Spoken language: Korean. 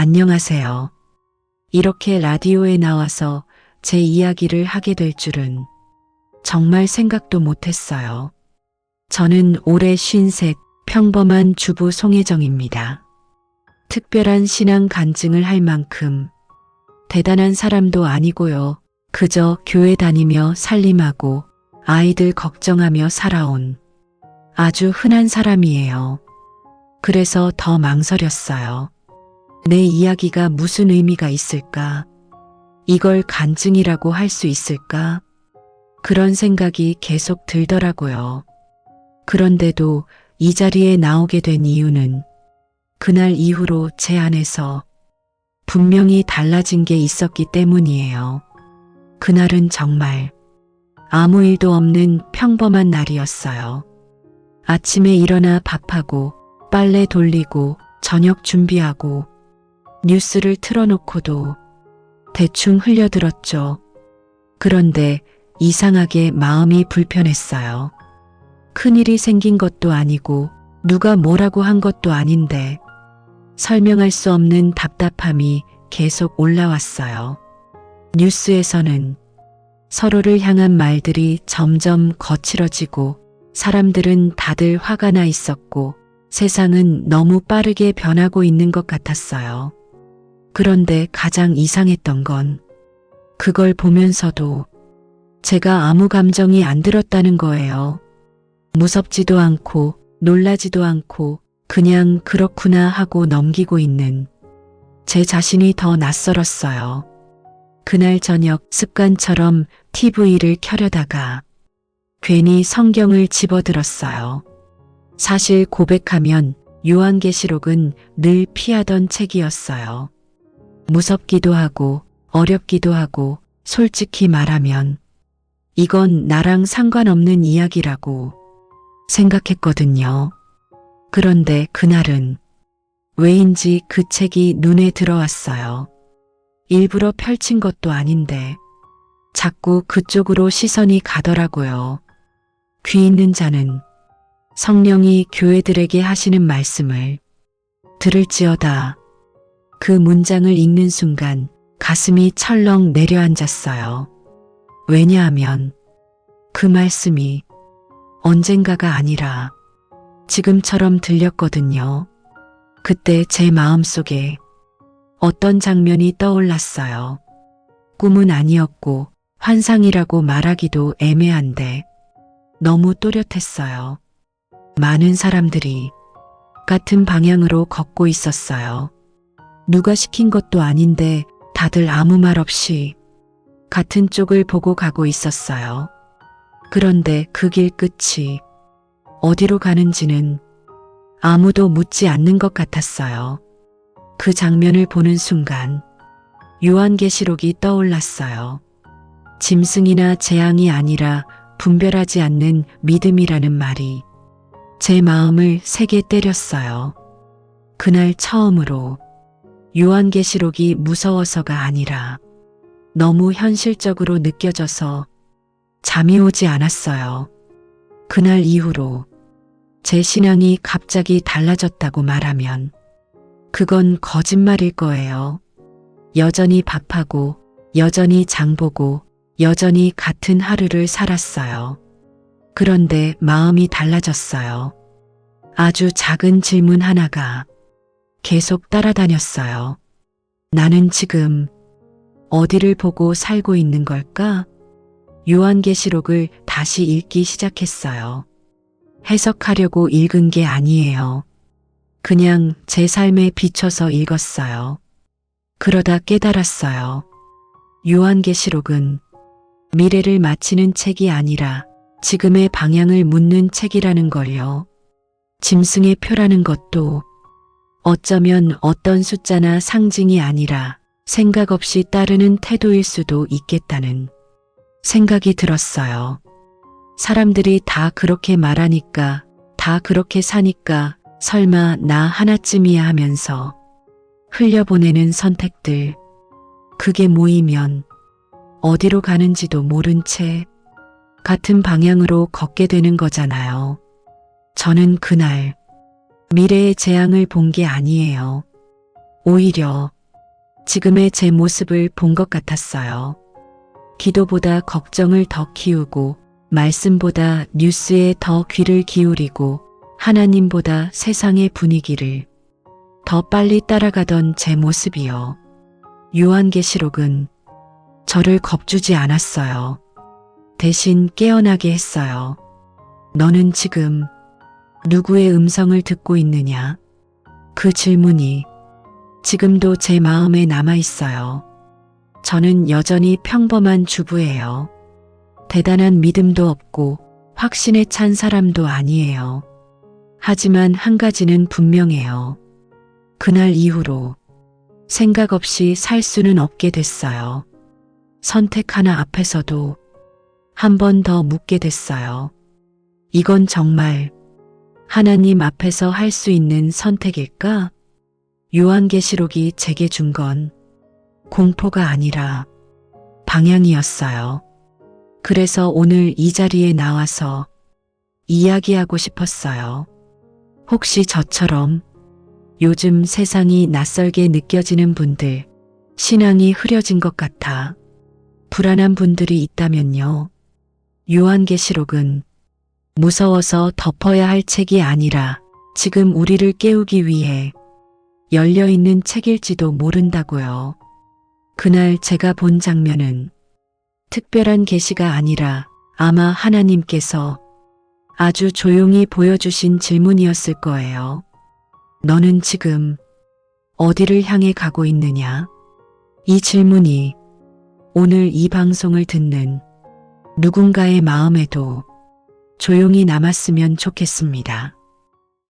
안녕하세요. 이렇게 라디오에 나와서 제 이야기를 하게 될 줄은 정말 생각도 못했어요. 저는 올해 쉰셋 평범한 주부 송혜정입니다. 특별한 신앙 간증을 할 만큼 대단한 사람도 아니고요. 그저 교회 다니며 살림하고 아이들 걱정하며 살아온 아주 흔한 사람이에요. 그래서 더 망설였어요. 내 이야기가 무슨 의미가 있을까? 이걸 간증이라고 할 수 있을까? 그런 생각이 계속 들더라고요. 그런데도 이 자리에 나오게 된 이유는 그날 이후로 제 안에서 분명히 달라진 게 있었기 때문이에요. 그날은 정말 아무 일도 없는 평범한 날이었어요. 아침에 일어나 밥하고 빨래 돌리고 저녁 준비하고 뉴스를 틀어놓고도 대충 흘려들었죠. 그런데 이상하게 마음이 불편했어요. 큰일이 생긴 것도 아니고 누가 뭐라고 한 것도 아닌데 설명할 수 없는 답답함이 계속 올라왔어요. 뉴스에서는 서로를 향한 말들이 점점 거칠어지고 사람들은 다들 화가 나 있었고 세상은 너무 빠르게 변하고 있는 것 같았어요. 그런데 가장 이상했던 건 그걸 보면서도 제가 아무 감정이 안 들었다는 거예요. 무섭지도 않고 놀라지도 않고 그냥 그렇구나 하고 넘기고 있는 제 자신이 더 낯설었어요. 그날 저녁 습관처럼 TV를 켜려다가 괜히 성경을 집어들었어요. 사실 고백하면 요한계시록은 늘 피하던 책이었어요. 무섭기도 하고 어렵기도 하고 솔직히 말하면 이건 나랑 상관없는 이야기라고 생각했거든요. 그런데 그날은 왜인지 그 책이 눈에 들어왔어요. 일부러 펼친 것도 아닌데 자꾸 그쪽으로 시선이 가더라고요. 귀 있는 자는 성령이 교회들에게 하시는 말씀을 들을지어다. 그 문장을 읽는 순간 가슴이 철렁 내려앉았어요. 왜냐하면 그 말씀이 언젠가가 아니라 지금처럼 들렸거든요. 그때 제 마음속에 어떤 장면이 떠올랐어요. 꿈은 아니었고 환상이라고 말하기도 애매한데 너무 또렷했어요. 많은 사람들이 같은 방향으로 걷고 있었어요. 누가 시킨 것도 아닌데 다들 아무 말 없이 같은 쪽을 보고 가고 있었어요. 그런데 그 길 끝이 어디로 가는지는 아무도 묻지 않는 것 같았어요. 그 장면을 보는 순간 요한계시록이 떠올랐어요. 짐승이나 재앙이 아니라 분별하지 않는 믿음이라는 말이 제 마음을 세게 때렸어요. 그날 처음으로 요한계시록이 무서워서가 아니라 너무 현실적으로 느껴져서 잠이 오지 않았어요. 그날 이후로 제 신앙이 갑자기 달라졌다고 말하면 그건 거짓말일 거예요. 여전히 밥하고 여전히 장보고 여전히 같은 하루를 살았어요. 그런데 마음이 달라졌어요. 아주 작은 질문 하나가 계속 따라다녔어요. 나는 지금 어디를 보고 살고 있는 걸까? 요한계시록을 다시 읽기 시작했어요. 해석하려고 읽은 게 아니에요. 그냥 제 삶에 비춰서 읽었어요. 그러다 깨달았어요. 요한계시록은 미래를 마치는 책이 아니라 지금의 방향을 묻는 책이라는 걸요. 짐승의 표라는 것도 어쩌면 어떤 숫자나 상징이 아니라 생각 없이 따르는 태도일 수도 있겠다는 생각이 들었어요. 사람들이 다 그렇게 말하니까, 다 그렇게 사니까 설마 나 하나쯤이야 하면서 흘려보내는 선택들. 그게 모이면 어디로 가는지도 모른 채 같은 방향으로 걷게 되는 거잖아요. 저는 그날 미래의 재앙을 본 게 아니에요. 오히려 지금의 제 모습을 본 것 같았어요. 기도보다 걱정을 더 키우고 말씀보다 뉴스에 더 귀를 기울이고 하나님보다 세상의 분위기를 더 빨리 따라가던 제 모습이요. 요한계시록은 저를 겁주지 않았어요. 대신 깨어나게 했어요. 너는 지금 누구의 음성을 듣고 있느냐? 그 질문이 지금도 제 마음에 남아 있어요. 저는 여전히 평범한 주부예요. 대단한 믿음도 없고 확신에 찬 사람도 아니에요. 하지만 한 가지는 분명해요. 그날 이후로 생각 없이 살 수는 없게 됐어요. 선택 하나 앞에서도 한 번 더 묻게 됐어요. 이건 정말 하나님 앞에서 할 수 있는 선택일까? 요한계시록이 제게 준 건 공포가 아니라 방향이었어요. 그래서 오늘 이 자리에 나와서 이야기하고 싶었어요. 혹시 저처럼 요즘 세상이 낯설게 느껴지는 분들, 신앙이 흐려진 것 같아 불안한 분들이 있다면요. 요한계시록은 무서워서 덮어야 할 책이 아니라 지금 우리를 깨우기 위해 열려있는 책일지도 모른다고요. 그날 제가 본 장면은 특별한 계시가 아니라 아마 하나님께서 아주 조용히 보여주신 질문이었을 거예요. 너는 지금 어디를 향해 가고 있느냐? 이 질문이 오늘 이 방송을 듣는 누군가의 마음에도 조용히 남았으면 좋겠습니다.